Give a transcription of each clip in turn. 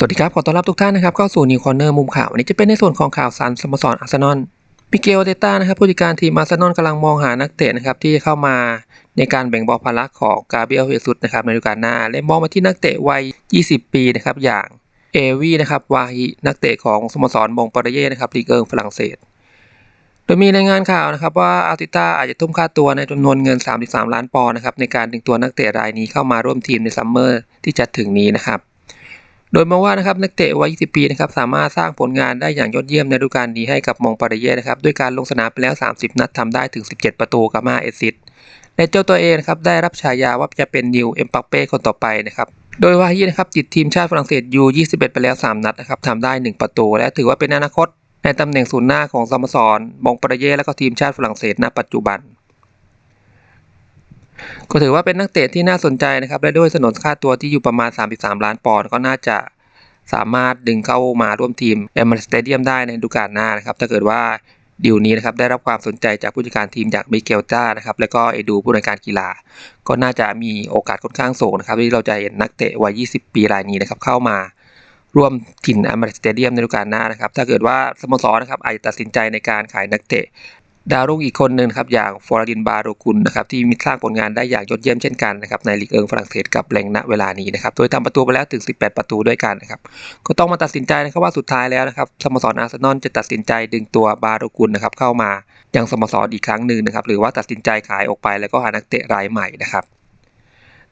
สวัสดีครับ ขอต้อนรับทุกท่านนะครับเข้าสู่นิวคอร์เนอร์มุมข่าววันนี้จะเป็นในส่วนของข่าวสารสโมสรอาร์เซนอลปิเกลเตต้านะครับผู้จัดการทีมอาร์เซนอลกำลังมองหานักเตะนะครับที่จะเข้ามาในการแบ่งเบาภาระของกาเบรียลเฮซุสนะครับในฤดูกาลหน้า และมองมาที่นักเตะวัย 20 ปีนะครับอย่างเอวีนะครับวาฮินักเตะของสโมสรมงปาร์เย่นะครับลีกเอิงฝรั่งเศส โดยมีรายงานข่าวนะครับว่าอาร์ติต้าอาจจะทุ่มค่าตัวในจำนวนเงิน 33 ล้านปอนด์นะครับในการดึงตัวนักเตะรายนี้เข้ามาร่วมทีมในซัมเมอร์ที่จะถึงนี้นะครับ โดยมองว่านะครับนักเตะวัย 20 ปีนะครับสามารถสร้างผลงานได้อย่างยอดเยี่ยมในฤดูกาลนี้ให้กับมองปาร์เย่นะครับด้วยการลงสนามไปแล้ว 30 นัดทำได้ถึง 17 ประตูกับ5เอซิสต์และเจ้าตัวเองนะครับได้รับฉายาว่าจะเป็นนิวเอ็มปัปเป้คนต่อไปนะครับโดยวาฮีนะครับติดทีมชาติฝรั่งเศสยู21 ไปแล้ว 3 นัดนะครับทำได้ 1 ประตู และถือว่าเป็นอนาคตในตำแหน่งศูนย์หน้าของสโมสรมองปาร์เย่และก็ทีมชาติฝรั่งเศสณปัจจุบัน ก็ถือว่าเป็นนักเตะที่น่าสนใจนะครับ และด้วยสนนค่าตัวที่อยู่ประมาณ 33 ล้านปอนด์ก็น่าจะสามารถดึงเข้ามาร่วมทีมเอม r รสเตเดียมได้ในฤดูกาลหน้านะครับ ถ้าเกิดว่าดีลนี้นะครับได้รับความสนใจจากผู้จัดการทีมอย่างมิเกลจ้านะครับและก็เอดูผู้ในวยการกีฬา ก็น่าจะมีโอกาสค่อนข้างสูงนะครับที่เราจะเห็นนักเตะวัย 20 ปีรายนี้นะครับเข้ามาร่วมถิ่นอเมริกสเตเดียมในฤดูกาลหน้านะครับ ถ้าเกิดว่าสโมสรนะครับอาจจะตัดสินใจในการขายนักเตะ ดาวรุ่งอีกคนหนึ่งครับอย่างฟอร์ดินบาโรกุลนะครับที่มีสร้างผลงานได้อย่างยอดเยี่ยมเช่นกันนะครับในลีกเอิงฝรั่งเศสกับแรงณเวลานี้นะครับโดยทำประตูไปแล้วถึง 18 ประตูด้วยกันนะครับก็ต้องมาตัดสินใจนะครับว่าสุดท้ายแล้วนะครับสโมสรอาร์เซนอลจะตัดสินใจดึงตัวบาโรกุลนะครับเข้ามายังสโมสรอีกครั้งหนึ่งนะครับหรือว่าตัดสินใจขายออกไปแล้วก็หานักเตะรายใหม่นะครับ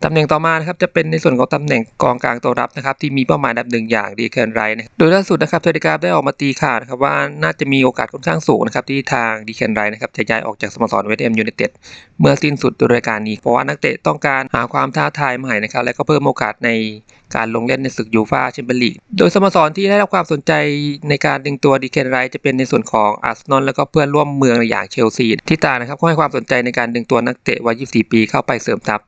ตำแหน่งต่อมานะครับจะเป็นในส่วนของตำแหน่งกองกลางตัวรับนะครับที่มีเป้าหมายดับหนึ่งอย่างดีเคิร์นไรนะโดยล่าสุดนะครับเทเลกราฟได้ออกมาตีข่าวนะครับว่าน่าจะมีโอกาสค่อนข้างสูงนะครับที่ทางดีเคิร์นไรนะครับจะย้ายออกจากสโมสรเวสต์แฮมยูไนเต็ดเมื่อสิ้นสุดฤดูกาลนี้เพราะว่านักเตะต้องการหาความท้าทายใหม่นะครับและก็เพิ่มโอกาสในการลงเล่นในศึกยูฟ่าแชมเปี้ยนลีกโดยสโมสรที่ได้รับความสนใจในการดึงตัวดีเคนไรจะเป็นในส่วนของอาร์เซนอลแล้วก็เพื่อนร่วมเมืองอย่างเชลซีที่ต่างนะครับก็ให้ความสนใจในการดึงตัวนักเตะวัย 24 ปีเข้าไปเสริมทัพ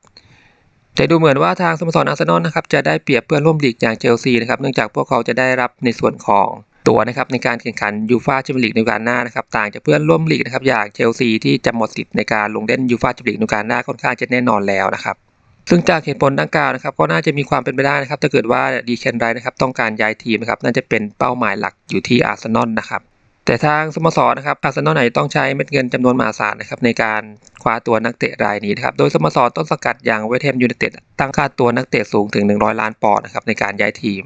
แต่ดูเหมือนว่าทางสโมสรอาร์เซนอลนะครับจะได้เปรียบเพื่อนร่วมลีกอย่างเชลซีนะครับเนื่องจากพวกเขาจะได้รับในส่วนของตัวนะครับในการแข่งขันยูฟ่าแชมเปี้ยนลีกในกาลหน้านะครับต่างจากเพื่อนร่วมลีกนะครับอย่างเชลซีที่จะหมดสิทธิ์ในการลงเล่นยูฟ่าแชมเปี้ยนลีกในกาลหน้าค่อนข้างจะแน่นอนแล้วนะครับซึ่งจากเหตุผลดังกล่าวนะครับก็น่าจะมีความเป็นไปได้นะครับถ้าเกิดว่าดีเคนไรนะครับต้องการย้ายทีมนะครับน่าจะเป็นเป้าหมายหลักอยู่ที่อาร์เซนอลนะครับ แต่ทางสโมสรนะครับอาร์เซนอลไหนต้องใช้เม็ดเงินจำนวนมหาศาลนะครับในการคว้าตัวนักเตะรายนี้นะครับโดยสโมสรต้นสกัดอย่างเวสต์แฮมยูไนเต็ดตั้งค่าตัวนักเตะสูงถึง 100 ล้านปอนด์นะครับในการย้ายทีม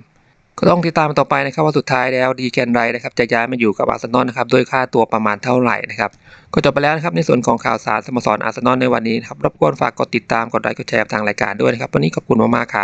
ก็ต้องติดตามต่อไปนะครับว่าสุดท้ายแล้วดีแกนไรนะครับจะย้ายมาอยู่กับอาร์เซนอลนะครับด้วยค่าตัวประมาณเท่าไหร่นะครับก็จบไปแล้วนะครับในส่วนของข่าวสารสโมสรอาร์เซนอลในวันนี้นะครับรบกวนฝากกดติดตามกดไลค์กดแชร์ทางรายการด้วยนะครับวันนี้ขอบคุณมากๆครับ